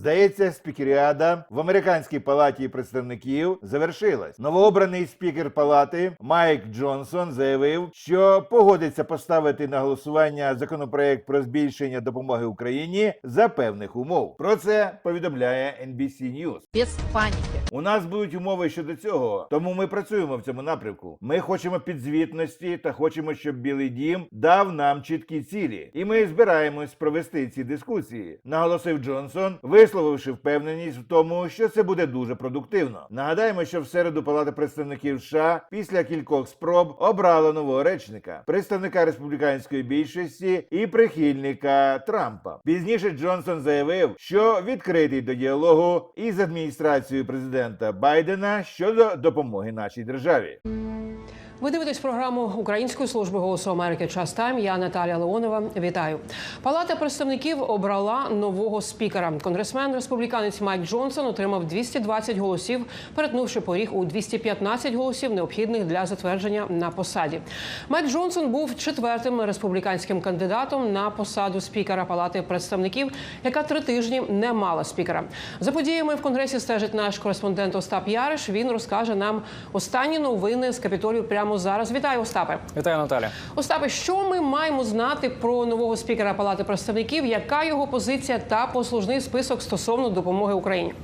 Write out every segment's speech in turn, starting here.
Здається, спікеріада в американській палаті представників завершилась. Новообраний спікер палати Майк Джонсон заявив, що погодиться поставити на голосування законопроект про збільшення допомоги Україні за певних умов. Про це повідомляє NBC News. без паники. У нас будуть умови щодо цього, тому ми працюємо в цьому напрямку. Ми хочемо підзвітності та хочемо, щоб Білий Дім дав нам чіткі цілі, і ми збираємось провести ці дискусії. Наголосив Джонсон, висловивши впевненість в тому, що це буде дуже продуктивно. Нагадаємо, що в середу Палата представників США після кількох спроб обрала нового речника, представника республіканської більшості і прихильника Трампа. Пізніше Джонсон заявив, що відкритий до діалогу із адміністрацією президента Байдена щодо допомоги нашій державі. Ви дивитесь програму Української служби голосу Америки. Час тайм. Я Наталія Леонова. Вітаю. Палата представників обрала нового спікера. Конгресмен республіканець Майк Джонсон отримав 220 голосів, перетнувши поріг у 215 голосів, необхідних для затвердження на посаді. Майк Джонсон був четвертим республіканським кандидатом на посаду спікера Палати представників, яка три тижні не мала спікера. За подіями в конгресі стежить наш кореспондент Остап Яриш. Він розкаже нам останні новини з капітолію прямо зараз. Вітаю, Остапе. Вітаю, Наталя. Остапе, що ми маємо знати про нового спікера Палати представників? Яка його позиція та послужний список стосовно допомоги Україні?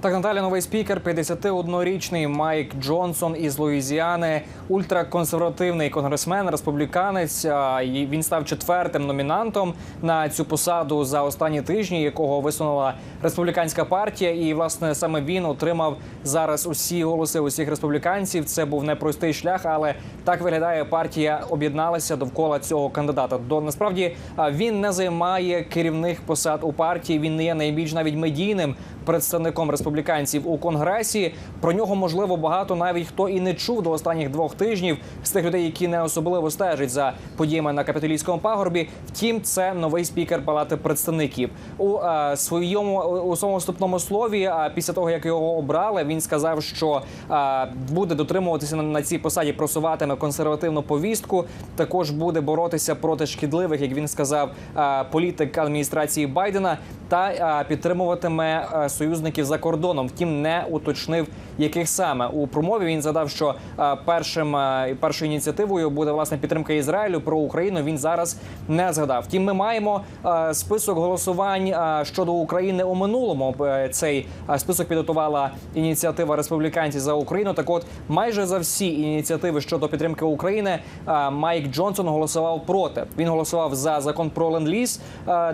Так, Наталя, новий спікер, 51-річний Майк Джонсон із Луїзіани, ультраконсервативний конгресмен, республіканець. Він став четвертим номінантом на цю посаду за останні тижні, якого висунула республіканська партія. І власне саме він отримав зараз усі голоси усіх республіканців. Це був непростий шлях, але так виглядає партія об'єдналася довкола цього кандидата. До насправді він не займає керівних посад у партії. Він не є найбільш навіть медійним представником республіканців у конгресі. Про нього можливо багато навіть хто і не чув до останніх двох тижнів з тих людей, які не особливо стежать за подіями на капітолійському пагорбі. Втім, це новий спікер Палати представників у е, своєму у своєму вступному слові. А після того як його обрали, він сказав, що е, буде дотримуватися на, на цій посаді, просуватиме консервативну повістку. Також буде боротися проти шкідливих, як він сказав, е, політик адміністрації Байдена та підтримуватиме е, союзників за кордоном. Втім, не уточнив, яких саме у промові він задав, що е, першим е, першою ініціативою буде власне підтримка Ізраїлю про Україну. Він зараз не згадав. Втім, ми маємо е, список голосувань щодо України у минулому. Цей список підготувала ініціатива республіканців за Україну. Так, от майже за всі ініціативи щодо підтримки України Майк Джонсон голосував проти. Він голосував за закон про ленд-ліз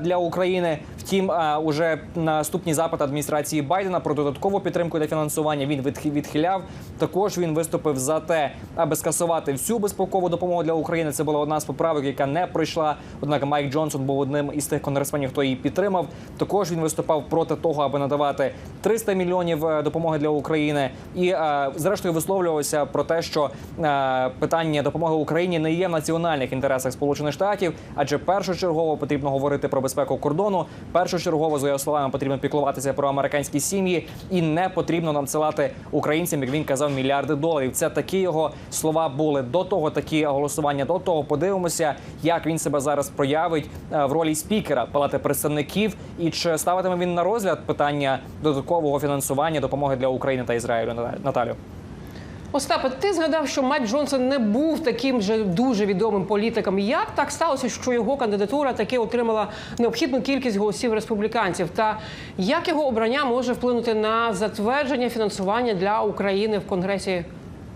для України. Втім, уже наступні запит адміністрації Байдена про додаткову підтримку та фінансування він відхиляв. Також він виступив за те, аби скасувати всю безпекову допомогу для України. Це була одна з поправок, яка не пройшла. Однак Майк Джонсон був одним із тих конгресменів, хто її підтримав. Також він виступав проти того, аби надавати 300 мільйонів е, допомоги для України. І е, зрештою висловлювався про те, що е, питання допомоги Україні не є в національних інтересах Сполучених Штатів, адже першочергово потрібно говорити про безпеку кордону. Першочергово за його словами потрібно піклуватися про американські сім'ї, і не потрібно надсилати українцям, як він казав, мільярди доларів. Це такі його слова були до того. Такі голосування до того. Подивимося, як він себе зараз проявить е, в ролі спікера Палати представників, і чи ставитиме він на розгляд питання додаткового фінансування допомоги для України та Ізраїлю. Наталю. Остапе, ти згадав, що Майк Джонсон не був таким же дуже відомим політиком. Як так сталося, що його кандидатура таки отримала необхідну кількість голосів республіканців? Та як його обрання може вплинути на затвердження фінансування для України в конгресі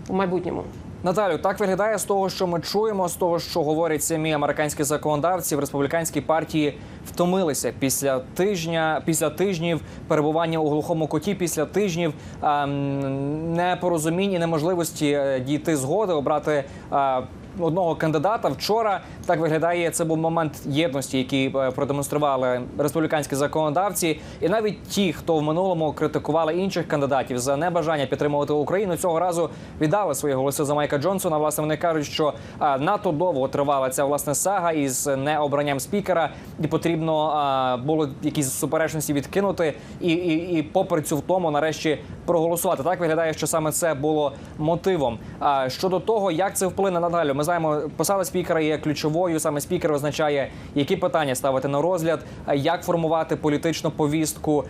в майбутньому? Наталю, так виглядає з того, що ми чуємо, з того, що говорять самі американські законодавці в республіканській партії втомилися після тижня, після тижнів перебування у глухому куті, після тижнів ем, непорозумінь і неможливості е, дійти згоди, обрати. е, Одного кандидата вчора так виглядає. Це був момент єдності, який е, продемонстрували республіканські законодавці, і навіть ті, хто в минулому критикували інших кандидатів за небажання підтримувати Україну, цього разу віддали свої голоси за Майка Джонсона. Власне, вони кажуть, що надто довго тривала ця власне сага із необранням спікера, і потрібно було якісь суперечності відкинути, і, і, і попри цю втому, нарешті проголосувати. Так виглядає, що саме це було мотивом. А щодо того, як це вплине надалі, ми знаємо, посада спікера є ключовою. Саме спікер означає, які питання ставити на розгляд, як формувати політичну повістку,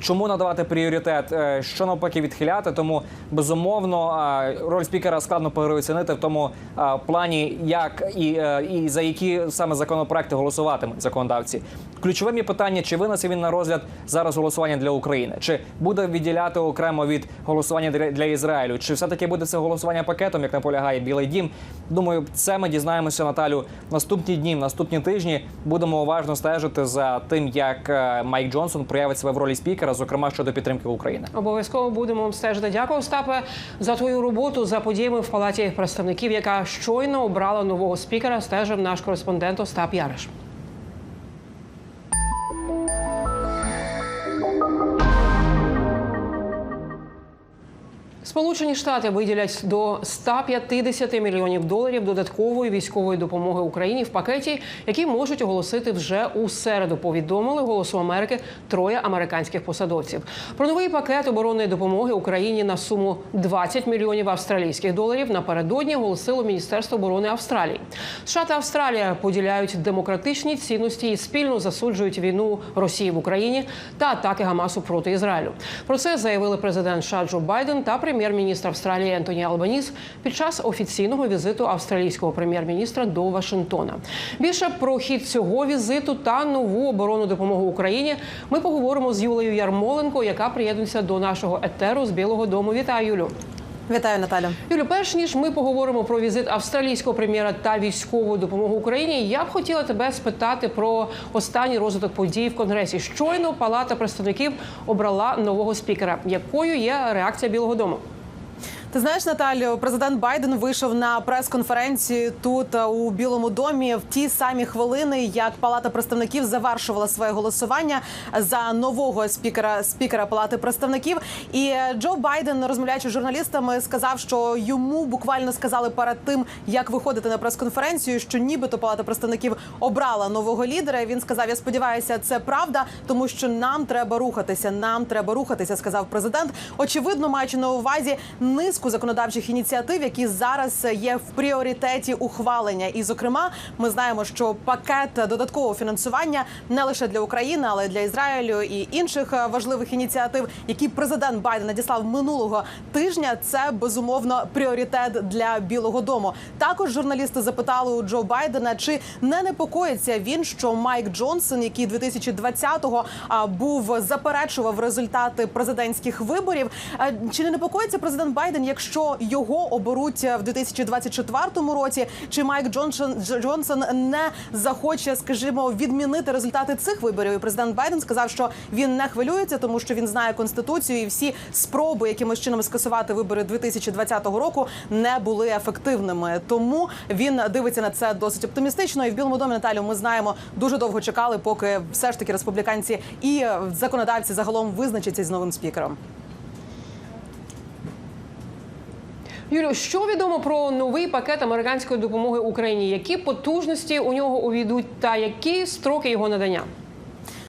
чому надавати пріоритет, е, що навпаки відхиляти. Тому безумовно роль спікера складно переоцінити в тому плані, як і, е, і за які саме законопроекти голосуватимуть законодавці. Ключовим є питання, чи винесе він на розгляд зараз голосування для України, чи буде відділяти окремо від голосування для, Ізраїлю, чи все таки буде це голосування пакетом, як наполягає Білий Дім. Думаю, це ми дізнаємося Наталю наступні дні, наступні тижні. Будемо уважно стежити за тим, як е, Майк Джонсон проявить себе в ролі спікера, зокрема щодо підтримки України. Обов'язково будемо стежити. Дякую, Остапе, за твою роботу за подіями в палаті представників, яка щойно обрала нового спікера. Стежив наш кореспондент Остап Яриш. Сполучені Штати виділять до 150 мільйонів доларів додаткової військової допомоги Україні в пакеті, який можуть оголосити вже у середу. Повідомили голосу Америки троє американських посадовців. Про новий пакет оборонної допомоги Україні на суму 20 мільйонів австралійських доларів напередодні оголосило Міністерство оборони Австралії. США та Австралія поділяють демократичні цінності і спільно засуджують війну Росії в Україні та атаки Гамасу проти Ізраїлю. Про це заявили президент США Джо Байден та прем'єр-міністр Австралії Ентоні Албаніс під час офіційного візиту австралійського прем'єр-міністра до Вашингтона. Більше про хід цього візиту та нову оборонну допомогу Україні ми поговоримо з Юлею Ярмоленко, яка приєднується до нашого етеру з Білого Дому. Вітаю, Юлю. Вітаю, Наталю. Юлю, перш ніж ми поговоримо про візит австралійського прем'єра та військову допомогу Україні, я б хотіла тебе спитати про останній розвиток подій в Конгресі. Щойно Палата представників обрала нового спікера. Якою є реакція Білого Дому? Ти знаєш, Наталю, президент Байден вийшов на прес-конференцію тут е, у Білому домі в ті самі хвилини, як Палата представників завершувала своє голосування за нового спікера спікера Палати представників. І Джо Байден, розмовляючи з журналістами, сказав, що йому буквально сказали перед тим, як виходити на прес-конференцію, що нібито Палата представників обрала нового лідера. Він сказав: Я сподіваюся, це правда, тому що нам треба рухатися. Нам треба рухатися, сказав президент. Очевидно, маючи на увазі низку законодавчих ініціатив, які зараз є в пріоритеті ухвалення. І, зокрема, ми знаємо, що пакет додаткового фінансування не лише для України, але й для Ізраїлю і інших е, важливих ініціатив, які президент Байден надіслав минулого тижня. Це безумовно пріоритет для Білого Дому. Також журналісти запитали у Джо Байдена, чи не непокоїться він, що Майк Джонсон, який 2020-го а, був заперечував результати президентських виборів. Чи не непокоїться президент Байден, якщо його оберуть в 2024 році? Чи Майк Джонсон Джонсон не захоче, скажімо, відмінити результати цих виборів? І президент Байден сказав, що він не хвилюється, тому що він знає конституцію, і всі спроби якимось чином скасувати вибори 2020 року не були ефективними. Тому він дивиться на це досить оптимістично. І в Білому домі Наталю ми знаємо дуже довго чекали, поки все ж таки республіканці і законодавці загалом визначаться з новим спікером. Юлю, що відомо про новий пакет американської допомоги Україні? Які потужності у нього увійдуть та які строки його надання?